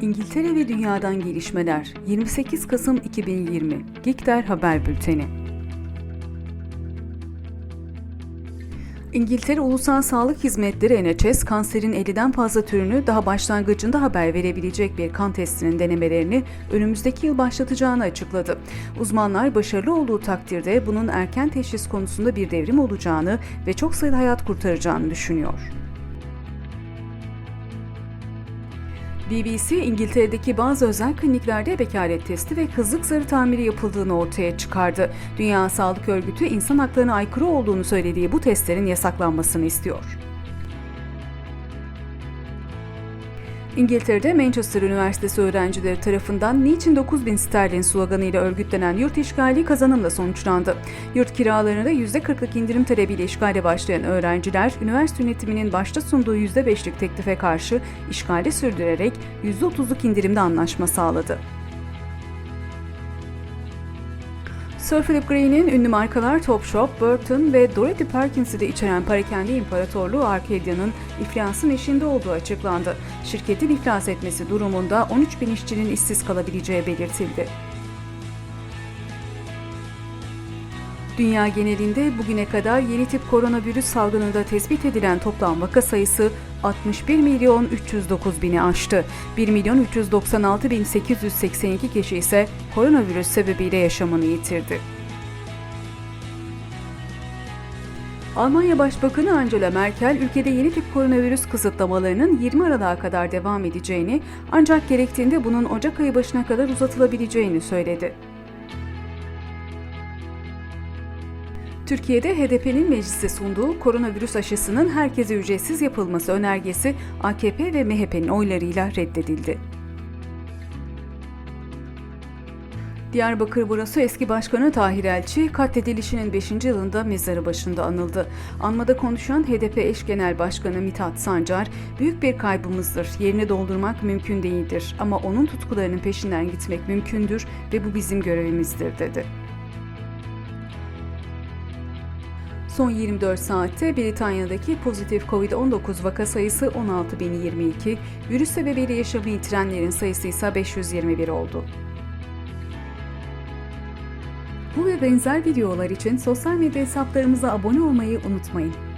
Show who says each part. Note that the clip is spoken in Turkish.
Speaker 1: İngiltere ve Dünya'dan gelişmeler 28 Kasım 2020 Gikter Haber Bülteni İngiltere Ulusal Sağlık Hizmetleri NHS kanserin 50'den fazla türünü daha başlangıcında haber verebilecek bir kan testinin denemelerini önümüzdeki yıl başlatacağını açıkladı. Uzmanlar başarılı olduğu takdirde bunun erken teşhis konusunda bir devrim olacağını ve çok sayıda hayat kurtaracağını düşünüyor. BBC, İngiltere'deki bazı özel kliniklerde bekaret testi ve kızlık zarı tamiri yapıldığını ortaya çıkardı. Dünya Sağlık Örgütü insan haklarına aykırı olduğunu söylediği bu testlerin yasaklanmasını istiyor. İngiltere'de Manchester Üniversitesi öğrencileri tarafından Niçin 9000 sterlin sloganıyla örgütlenen yurt işgali kazanımla sonuçlandı. Yurt kiralarında %40'lık indirim talebiyle işgale başlayan öğrenciler, üniversite yönetiminin başta sunduğu %5'lik teklife karşı işgali sürdürerek %30'luk indirimde anlaşma sağladı. Sir Philip Green'in ünlü markalar Topshop, Burton ve Dorothy Perkins'i de içeren parakende imparatorluğu Arcadia'nın iflasın eşinde olduğu açıklandı. Şirketin iflas etmesi durumunda 13 bin işçinin işsiz kalabileceği belirtildi. Dünya genelinde bugüne kadar yeni tip koronavirüs salgınında tespit edilen toplam vaka sayısı 61 milyon 309 bini aştı. 1 milyon 396 bin 882 kişi ise koronavirüs sebebiyle yaşamını yitirdi. Almanya Başbakanı Angela Merkel, ülkede yeni tip koronavirüs kısıtlamalarının 20 Aralık'a kadar devam edeceğini, ancak gerektiğinde bunun Ocak ayı başına kadar uzatılabileceğini söyledi. Türkiye'de HDP'nin mecliste sunduğu koronavirüs aşısının herkese ücretsiz yapılması önergesi AKP ve MHP'nin oylarıyla reddedildi. Diyarbakır Burası eski başkanı Tahir Elçi, katledilişinin 5. yılında mezarı başında anıldı. Anmada konuşan HDP eş genel başkanı Mithat Sancar, büyük bir kaybımızdır, yerini doldurmak mümkün değildir ama onun tutkularının peşinden gitmek mümkündür ve bu bizim görevimizdir dedi. Son 24 saatte Britanya'daki pozitif COVID-19 vaka sayısı 16.022, virüs sebebiyle yaşamı yitirenlerin sayısı ise 521 oldu. Bu ve benzer videolar için sosyal medya hesaplarımıza abone olmayı unutmayın.